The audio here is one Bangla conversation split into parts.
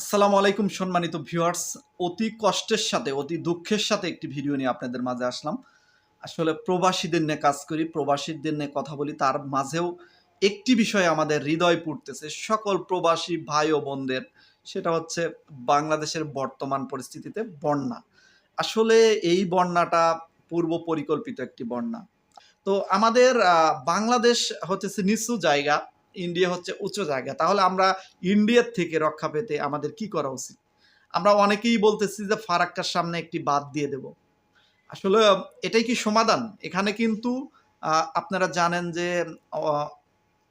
আসসালামু আলাইকুম সম্মানিত ভিউয়ার্স। অতি কষ্টের সাথে, অতি দুঃখের সাথে একটি ভিডিও নিয়ে আপনাদের মাঝে আসলাম। আসলে প্রবাসীদের নিয়ে কাজ করি, প্রবাসীদের নিয়ে কথা বলি, তার মাঝেও একটি বিষয় আমাদের হৃদয় পুড়তেছে। সকল প্রবাসী ভাই ও বোনদের, সেটা হচ্ছে বাংলাদেশের বর্তমান পরিস্থিতিতে বন্যা। আসলে এই বন্যাটা পূর্ব পরিকল্পিত একটি বন্যা। তো আমাদের বাংলাদেশ হচ্ছে নিচু জায়গা। ইন্ডিয়া হচ্ছে উচ্চ জায়গা। তাহলে আমরা ইন্ডিয়ার থেকে রক্ষা পেতে আমাদের কি করা উচিত? আমরা অনেকেই বলতেছি যে ফারাক্কার সামনে একটি বাদ দিয়ে দেব। আসলে এটাই কি সমাধান? এখানে কিন্তু আপনারা জানেন যে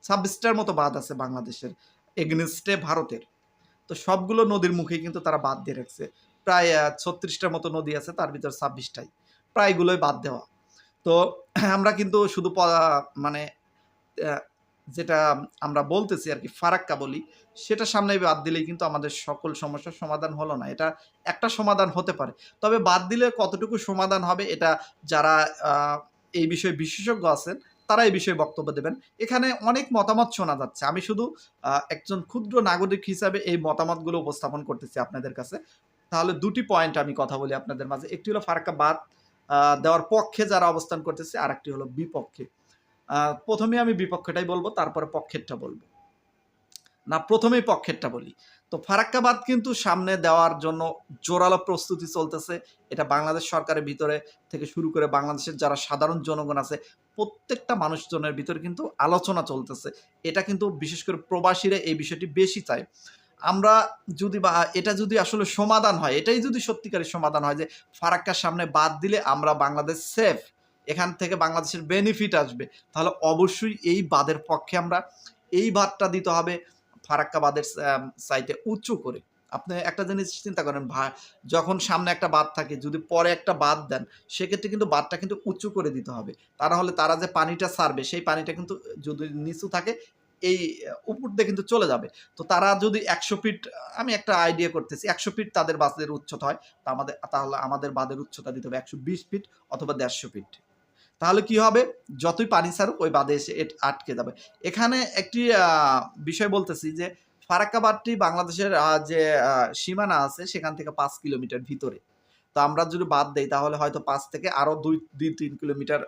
ছাব্বিশটার মতো বাঁধ আছে বাংলাদেশের, এগনেস্টে ভারতের। তো সবগুলো নদীর মুখে কিন্তু তারা বাদ দিয়ে রাখছে। প্রায় ছত্রিশটার মতো নদী আছে, তার ভিতর ছাব্বিশটাই। প্রায়গুলোই বাদ দেওয়া। তো আমরা কিন্তু শুধু মানে যেটা আমরা বলতেছি আর কি, ফারাক্কা বলি, সেটা সামনে বাদ দিলেই কিন্তু আমাদের সকল সমস্যার সমাধান হলো না। এটা একটা সমাধান হতে পারে। তবে বাদ দিলে কতটুকু সমাধান হবে এটা যারা এই বিষয়ে বিশেষজ্ঞ আছেন, তারা এই বিষয়ে বক্তব্য দেবেন। এখানে অনেক মতামত শোনা যাচ্ছে। আমি শুধু একজন ক্ষুদ্র নাগরিক হিসাবে এই মতামতগুলো উপস্থাপন করতেছি আপনাদের কাছে। তাহলে দুটি পয়েন্ট আমি কথা বলি আপনাদের মাঝে। একটি হলো ফারাক্কা বাদ দেওয়ার পক্ষে যারা অবস্থান করতেছে আর একটি হলো বিপক্ষে। প্রথমে আমি বিপক্ষটাই বলব, তারপরে পক্ষেরটা বলব। না, প্রথমেই পক্ষেরটা বলি। তো ফারাক্কাবাদ কিন্তু সামনে দেওয়ার জন্য জোরালো প্রস্তুতি চলতেছে। এটা বাংলাদেশ সরকারের ভিতরে থেকে শুরু করে বাংলাদেশের যারা সাধারণ জনগণ আছে, প্রত্যেকটা মানুষজনের ভিতরে কিন্তু আলোচনা চলতেছে। এটা কিন্তু বিশেষ করে প্রবাসীরা এই বিষয়টি বেশি চায়। আমরা যদি বা, এটা যদি আসলে সমাধান হয়, এটাই যদি সত্যিকারের সমাধান হয় যে ফারাক্কার সামনে বাদ দিলে আমরা বাংলাদেশ সেফ এখান থেকে বাংলাদেশের বেনিফিট আসবে। তাহলে অবশ্যই এই বাদের পক্ষে আমরা এই বাদটা দিতে হবে ফারাক্কা বাদের সাইটে উঁচু করে। আপনি একটা জিনিস চিন্তা করেন যখন সামনে একটা বাদ থাকে, যদি পরে একটা বাদ দেন, সেক্ষেত্রে কিন্তু বাদটা কিন্তু উঁচু করে দিতে হবে। তা হলে তারা যে পানিটা সারবে, সেই পানিটা কিন্তু যদি নিচু থাকে, এই উপর দিয়ে কিন্তু চলে যাবে। তো তারা যদি একশো ফিট আমি একটা আইডিয়া করতেছি, একশো ফিট তাদের বাঁধের উচ্চতা হয় তা আমাদের, তাহলে আমাদের বাঁধের উচ্চতা দিতে হবে একশো বিশ ফিট অথবা দেড়শো ফিট তাহলে কি হবে? যতই পানি ছাড়ুক ওই বাদে এসে আটকে যাবে। এখানে একটি বিষয় বলতেছি যে ফারাক্কাবাদটি বাংলাদেশের যে সীমানা আছে সেখান থেকে পাঁচ কিলোমিটার ভিতরে। তো আমরা যদি বাদ দিই তাহলে হয়তো পাঁচ থেকে আরও দুই দুই, তিন কিলোমিটার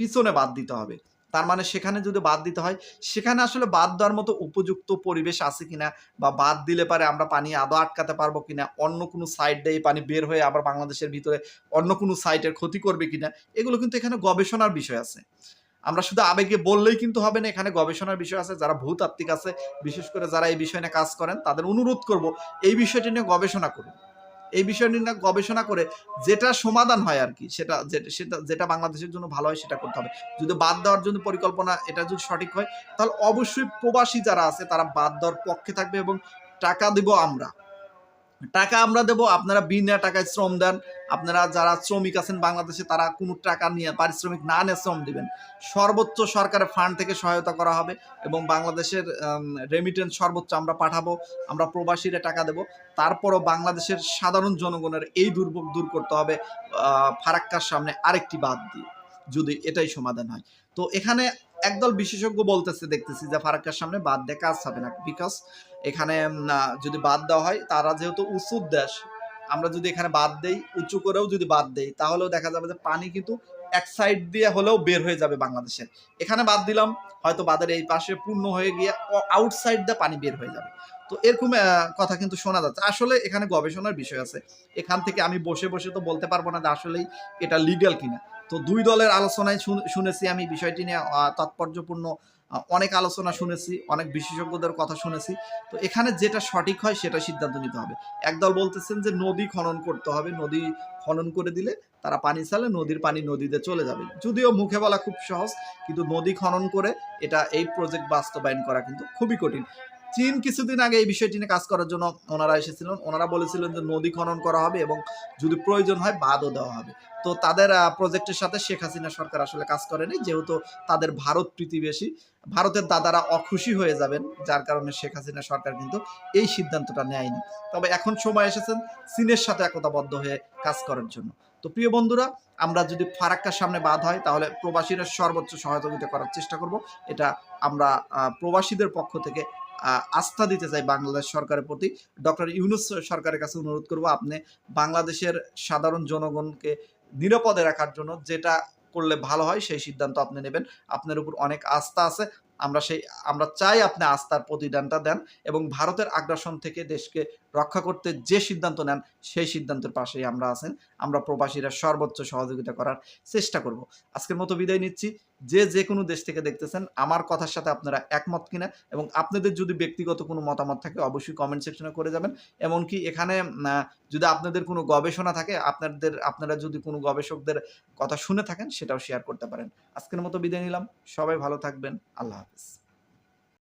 পিছনে বাদ দিতে হবে। তার মানে সেখানে যদি বাদ দিতে হয়, সেখানে আসলে বাদ দেওয়ার মতো উপযুক্ত পরিবেশ আছে কিনা বা বাদ দিলে পারে আমরা পানি আদৌ আটকাতে পারব কিনা, অন্য কোনো সাইড দিয়ে পানি বের হয়ে আবার বাংলাদেশের ভিতরে অন্য কোনো সাইটের ক্ষতি করবে কিনা, এগুলো কিন্তু এখানে গবেষণার বিষয় আছে। আমরা শুধু আবেগে বললেই কিন্তু হবে না, এখানে গবেষণার বিষয় আছে, যারা ভূতাত্ত্বিক আছে, বিশেষ করে যারা এই বিষয় নিয়ে কাজ করেন, তাদের অনুরোধ করব, এই বিষয়টি নিয়ে গবেষণা করুন। এই বিষয় নিয়ে গবেষণা করে যেটা সমাধান হয় আর কি, সেটা সেটা, যেটা বাংলাদেশের জন্য ভালো হয় সেটা করতে হবে। যদি বাদ দেওয়ার জন্য পরিকল্পনা এটা যদি সঠিক হয়, তাহলে অবশ্যই প্রবাসী যারা আছে তারা বাদ দেওয়ার পক্ষে থাকবে এবং টাকা দিব আমরা। টাকা আমরা দেব, আপনারা বিনা টাকায় শ্রম দেন। আপনারা যারা শ্রমিক আছেন বাংলাদেশে, তারা কোনো টাকা নিয়ে পারিশ্রমিক না নিয়ে শ্রম দিবেন। সর্বোচ্চ সরকারের ফান্ড থেকে সহায়তা করা হবে এবং বাংলাদেশের রেমিটেন্স সর্বোচ্চ আমরা পাঠাবো, আমরা প্রবাসীরা টাকা দেব। তারপরও বাংলাদেশের সাধারণ জনগণের এই দুর্ভোগ দূর করতে হবে ফারাক্কার সামনে আরেকটি বাদ দিয়ে, যদি এটাই সমাধান হয়। তো এখানে একদল বিশেষজ্ঞ বলতেছে, দেখতেছি যে ফারাক্কার সামনে বাদ দিয়ে কাজ হবে না। বিকজ এখানে যদি বাদ দেওয়া হয়, তারা যেহেতু উঁচু দেশ, আমরা যদি এখানে বাদ দেই, উঁচু করেও যদি বাদ দেই, তাহলেও দেখা যাবে যে পানি কিন্তু এক সাইড দিয়ে হলেও বের হয়ে যাবে বাংলাদেশের এখানে বাদ দিলাম, হয়তো বাদের এই পাশে পূর্ণ হয়ে গিয়ে আউটসাইড দিয়ে পানি বের হয়ে যাবে। তো এরকম কথা কিন্তু শোনা যাচ্ছে। আসলে এখানে গবেষণার বিষয় আছে। এখান থেকে আমি বসে বসে তো বলতে পারব না যে আসলেই এটা লিগ্যাল কিনা। তো দুই দলের আলোচনায় শুনেছি আমি বিষয়টি নিয়ে তাৎপর্যপূর্ণ অনেক আলোচনা শুনেছি, অনেক বিশেষজ্ঞদের কথা শুনেছি। তো এখানে যেটা সঠিক হয় সেটা সিদ্ধান্ত নিতে হবে। একদল বলতেছেন যে নদী খনন করতে হবে, নদী খনন করে দিলে তারা পানি চালে নদীর পানি নদীতে চলে যাবে। যদিও মুখে বলা খুব সহজ, কিন্তু নদী খনন করে এটা এই প্রজেক্ট বাস্তবায়ন করা কিন্তু খুবই কঠিন। চীন কিছুদিন আগে এই বিষয়টি নিয়ে কাজ করার জন্য ওনারা এসেছিলেন। ওনারা বলেছিলেন যে নদী খনন করা হবে এবং যদি প্রয়োজন হয় বাদও দেওয়া হবে। তো তাদের প্রজেক্টের সাথে শেখ হাসিনা সরকার আসলে কাজ করেনি, যেহেতু তাদের ভারত প্রীতিবেশী ভারতের দাদারা অখুশি হয়ে যাবেন, যার কারণে শেখ হাসিনা সরকার কিন্তু এই সিদ্ধান্তটা নেয়নি। তবে এখন সময় এসেছেন চীনের সাথে একতাবদ্ধ হয়ে কাজ করার জন্য। তো প্রিয় বন্ধুরা, আমরা যদি ফারাক্কার সামনে বাদ হয়, তাহলে প্রবাসীরা সর্বোচ্চ সহযোগিতা করার চেষ্টা করব। এটা আমরা প্রবাসীদের পক্ষ থেকে আস্থা দিতে চাই বাংলাদেশ সরকারের প্রতি। ডক্টর ইউনুস সরকারের কাছে অনুরোধ করব আপনি বাংলাদেশের সাধারণ জনগণকে নিরাপদে রাখার জন্য যেটা করলে ভালো হয় সেই সিদ্ধান্ত আপনি নেবেন। আপনার উপর অনেক আস্থা আছে। আমরা সেই, আমরা চাই আপনি আস্থার প্রতিদানটা দেন এবং ভারতের আগ্রাসন থেকে দেশকে রক্ষা করতে যে সিদ্ধান্ত নেন সেই সিদ্ধান্তের পাশেই আমরা আছেন। আমরা প্রবাসীরা সর্বোচ্চ সহযোগিতা করার চেষ্টা করব। আজকের মতো বিদায় নিচ্ছি। যে যে কোনো দেশ থেকে দেখতেছেন, আমার কথার সাথে আপনারা একমত কিনা এবং আপনাদের যদি ব্যক্তিগত কোনো মতামত থাকে, অবশ্যই কমেন্ট সেকশনে করে যাবেন। এমনকি এখানে যদি আপনাদের কোনো গবেষণা থাকে, আপনাদের, আপনারা যদি কোনো গবেষকদের কথা শুনে থাকেন, সেটাও শেয়ার করতে পারেন। আজকের মতো বিদায় নিলাম। সবাই ভালো থাকবেন। আল্লাহ হাফিজ।